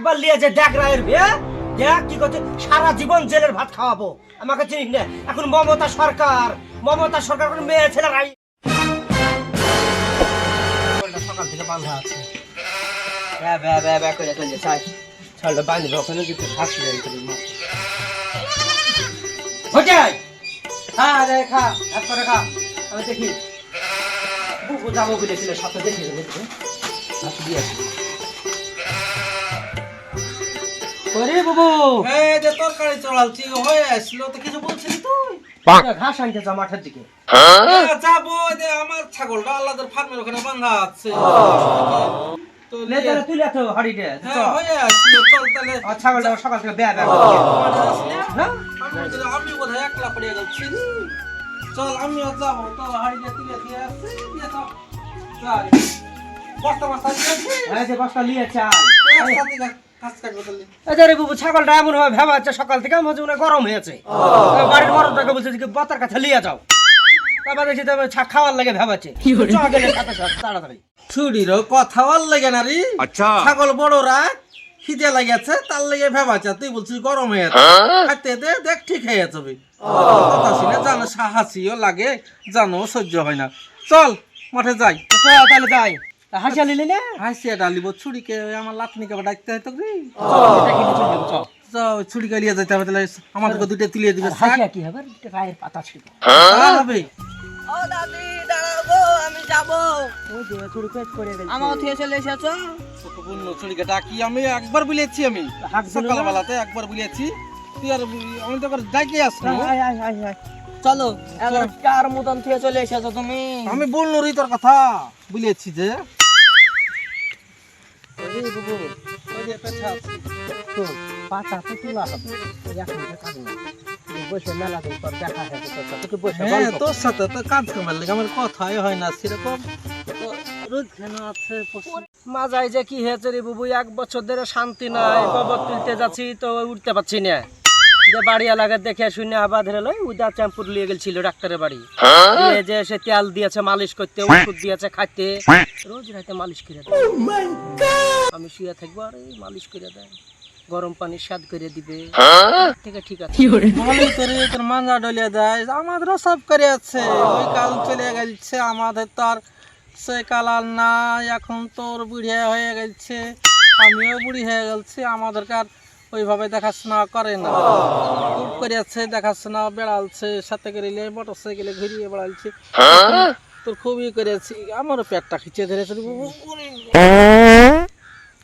একবার লিয়ে যে দেখ রায়ের বিয়ে, দেখ কি করছে, সারা জীবন জেলের ভাত খাওয়াবো। আমাকে চিনিস না? এখন মমতা সরকার মমতা সরকার করে মেয়ে, ছেলে, রাই। সকাল থেকে বাঁধা আছে। ব্যা ব্যা ব্যা করে রে খা খা আমি দেখি দেখি ওরে বুবু। এই যে তরকারি চড়ালছি হয়ে আসলো তো কিছু বলছিলি তুই? ঘাস আনতে যা মাঠের দিকে। হ্যাঁ, যাব যে আমার ছাগলটা আল্লাহদের ফার্মের ওখানে বাঁধা আছে। তো লে নিয়ে- তাহলে তুলে তো হাড়ি দে হ্যাঁ হয়ে আসলো চল তাহলে। ছাগলটা সকাল থেকে বেয়া বেয়া মাঠে আসলে না? আমি বোধহয় একলা পড়ে যাচ্ছি। চল আমিও যাব তো হাড়িটা তুলে দিয়ে আসছি দিয়ে তো বস্তা বস্তা দিয়ে আসছি এই যে বস্তা নিয়ে চাল। আচ্ছা, ছাগলটা এমন ভাবে সকাল থেকে গরম হয়েছে। ছা খাওয়ার না রে। ছাগল বড়রা খিদে লাগেছে তার লেগে ভেবাচ্ছে। তুই বলছিস গরম হয়ে আছে খাইতে দেখ ঠিক হয়ে যাচ্ছে কথা জানো সাহাসিও লাগে জানো সহ্য হয় না। চল মাঠে যাই। তাহলে যাই। হাসিয়া নিলি না হাসিয়া ডালিব ছুরিকে আমার লাতনিকে ডাকতে হয় তো রে। নিয়ে যেতে হবে তাহলে আমাদেরকে দুটো তুলিয়ে দিবে হাসিয়া কি হবে পাতা ছিল। হবে? ও দাদি দাঁড়াবো আমি যাব। ওই যে চুরি পেট করে গেছে। আমার থেকে চলে এসেছ? ছোটপূর্ণ ছুরিকে ডাকি আমি একবার বলেছি আমি। সকালবেলাতে একবার বলেছি তুই আর আমি তো ডাকি আসব। আয় আয় আয় আয় চলো এখন চার মতন থেকে চলে এসেছ তুমি? আমি বলল রে তোর কথা বলেছি যে। দেখা হবে তোর সাথে হ্যাঁ তোর কাজ কথাই হয় না সেরকম যে কি হয়েছে রে বুবু, এক বছর ধরে শান্তি নাই কবর তুলতে যাচ্ছি, তো উঠতে পারছি না। যে বাড়ি এলাকা দেখে শুনে আবার ধরে লই উদা চ্যাম্পুর নিয়ে গেছিল ডাক্তারের বাড়ি। নিয়ে যে সে তেল দিয়েছে মালিশ করতে ওষুধ দিয়েছে খাইতে রোজ রাতে মালিশ করে দেয়। আমি শুয়ে থাকব আর এই মালিশ করে দেয়। গরম পানি স্বাদ করে দিবে। থেকে ঠিক আছে। ভালোই করে? তোর মাঞ্জা ডলিয়ে দেয়। আমাদেরও সব করে আছে। ওই কাল চলে গেছে আমাদের তো আর সে কাল আর না এখন তোর বুড়িয়া হয়ে গেছে আমিও বুড়ি হয়ে গেছি আমাদেরকে আর ওইভাবে দেখাশোনা করে না। খুব করে আছে দেখাশোনা বেড়ালছে সাথে করে মোটর সাইকেলে ঘুরিয়ে বেড়ালছে। তোর খুবই করেছি আমারও পেটটা খিচে ধরেছে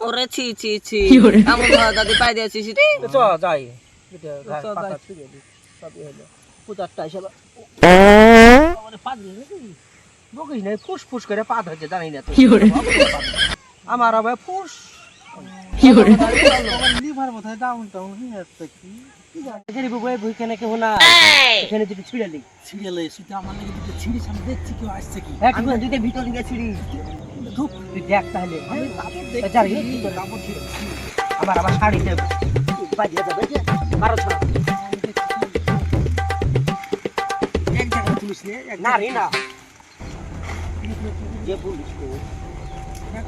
ওরে ছি ছি ছি। ভাবে দাদি পাই দিয়েছিস রে চ যাই। আমারে তো। আমার আবার ফুস আমার লেগে ভিতর শাড়িতে বাজিয়ে যাবে বারো ছড়া।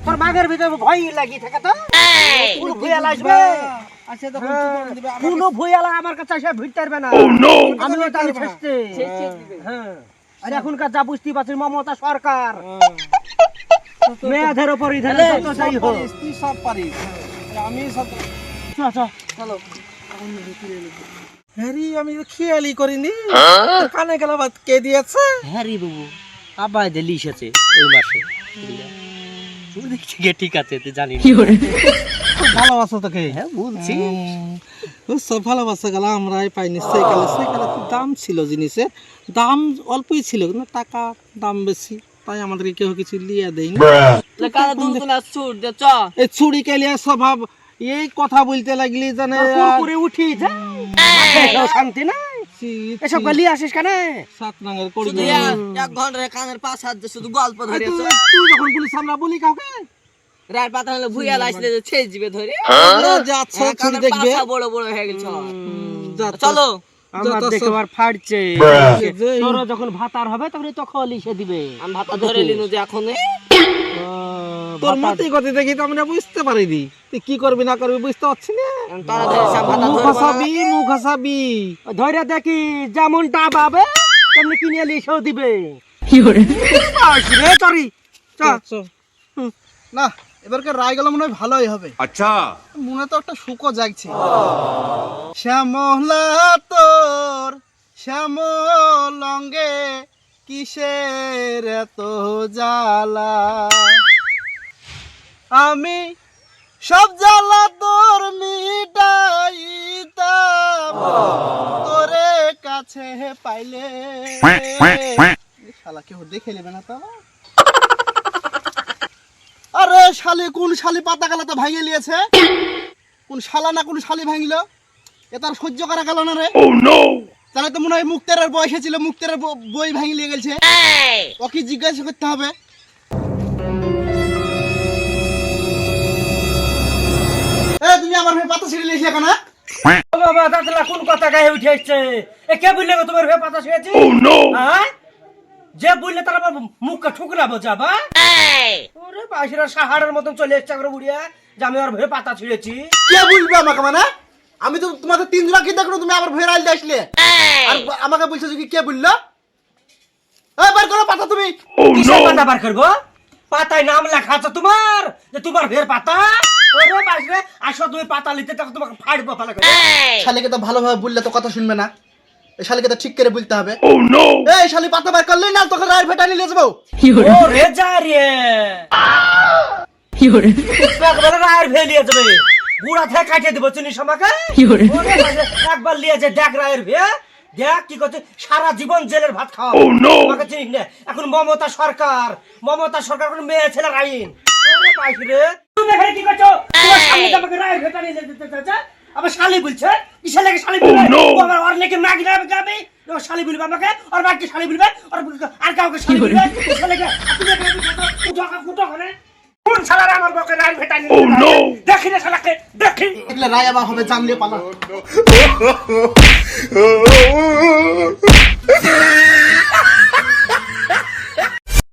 তোর মাগের ভয় লাগিয়ে থাকে তো? কোনো ভুয়াল আসবে? তখন হ্যাঁ, কি করে দিবে? আমাকে- কোনো ভুয়াল আমার কাছে এসে ভিড়তে না। আমিও জানি শেষতে হ্যাঁ। আর এখনকার যা বুঝতে পারছিস মমতা সরকার। মেয়েদের হোক। তুই সব পারিস। আমি সব। হ্যারি আমি খেয়ালই করিনি। কানে গেল বাদ কে দিয়েছে? হ্যাঁ রে বাবু আব্বা যে আছে ওই মাসে। তুই দেখছি ঠিক আছে তুই জানি ভালোবাসো তোকে। হ্যাঁ বলছি। সব ভালোবাসা গেল আমরাই পাইনি সাইকেলে সাইকেলে দাম ছিল জিনিসের দাম অল্পই ছিল কিন্তু টাকা দাম বেশি। তাই আমাদেরকে কেউ কিছু লিয়ে দেয়নি। এই ছুরি কেলিয়া স্বভাব? এই কথা বলতে লাগলি জানে উঠি যা শান্তি নাই এসব গলি আসিস কেন? সাত রঙের করি এক- ঘণ্টার কানের পাঁচ হাত দিয়ে শুধু গল্প ধরে তুই যখন বলিস আমরা বলি কাউকে? রায় পাতা হলে ভুইয়া আসলে ছেড়ে দিবে ধরে। যাচ্ছে হ্যাঁ, দেখবে। বড় বড় হয়ে গেছে চলো। আমার ফাটছে। তোর যখন ভাতার হবে তখন দিবে। আমি ভাতটা ধরে নিনু যে এখন তোর মতি গতি দেখি তো আমরা বুঝতে পারিনি। তুই কি করবি না করবি বুঝতে পারছি না। মুখ হাসাবি মুখ হাসাবি। ধরে দেখি যেমনটা পাবে তেমনি কিনে লিখেও দিবে। রে চরি চ। না। এবারকার রায়গুলো মনে হয় ভালোই হবে। আচ্ছা। মনে তো একটা জাগছে। শ্যামলা তোর কিসের তো জ্বালা? আমি সব জ্বালা তোর মিটাইতাম। তোরে কাছে পাইলে। শালা কেউ দেখে নেবে না তো আরে শালি কোন শালি পাতা গালাতে ভাঙিয়ে নিয়েছে? কোন শালা না কোন শালি ভাঙিল? এ তার সহ্য করা গেল না রে। তাহলে তো মনে হয় মুক্তারের বয়সে ছিল মুক্তারের বই ভাঙি নিয়ে গেছে ওকে জিজ্ঞাসা করতে হবে। তুমি আমার হয়ে পাতা ছিঁড়ে নিয়েছিলে কেন হ্যাঁ? কোন কথা গায়ে উঠে এসছে? এ কে বললে তোমার হয়ে পাতা শুয়েছি হ্যাঁ? যে বললে তার আবার মুখটা ঠুকরাবো যাবা ওরে বাসিরা সাহারের মতন চলে এসছে করে বুড়িয়া। যে আমি ওর ভয়ে পাতা ছিঁড়েছি। কে বলবে আমাকে মানে? আমি তো তোমাদের তিন জনা কি দেখো তুমি আমার ভয়ের আইলে আসলে? আর আমাকে বলছো যে কি কে বলল? এই বার করো পাতা তুমি। কিসের পাতা বার করব? পাতায় নাম লেখা আছে তোমার? যে তোমার ভের পাতা? ওরে বাসরে আসো তুমি পাতা নিতে তখন তোমাকে ফাড়বো ভালো করে। শালিকে তো ভালোভাবে বললে তো কথা শুনবে না। এই শালিকে তো ঠিক করে বলতে হবে। এই শালি পাতা বার করলেই না তোকে রায়ের ভেটা নিয়ে যাব। ও রে। যা রে একবারে রায়ের ভে লিয়ে যাবে। বুড়া থেকে কাটিয়ে দেবো ওরে একবার লিয়ে যে দেখ রায়ের ভে দেখ কি করছে সারা জীবন জেলের ভাত খাওয়া। আমাকে চিনিস না। এখন মমতা সরকার মমতা সরকার কোনো মেয়ে ছেলের আইন। ওরে তুমি এখানে কি করছ? তোমার সামনে আমাকে রায়ের ভেটা নিয়ে যেতে চাচ্ছে আবার শালি বলছে কিসের লাগে শালি oh, বলবে? আমার ওর নাকি মাগি যাবে যাবে। ও শালি বলবে আমাকে ওর বাকি শালি বলবে ওর আর কাউকে শালি বলবে। কিসের লাগে তুমি কুটো কুটো করে কোন শালারা আমার বকে রাই ভেটানি oh, দেখি না শালাকে দেখি। এগুলো রাই আবার হবে জানলে পালা। oh,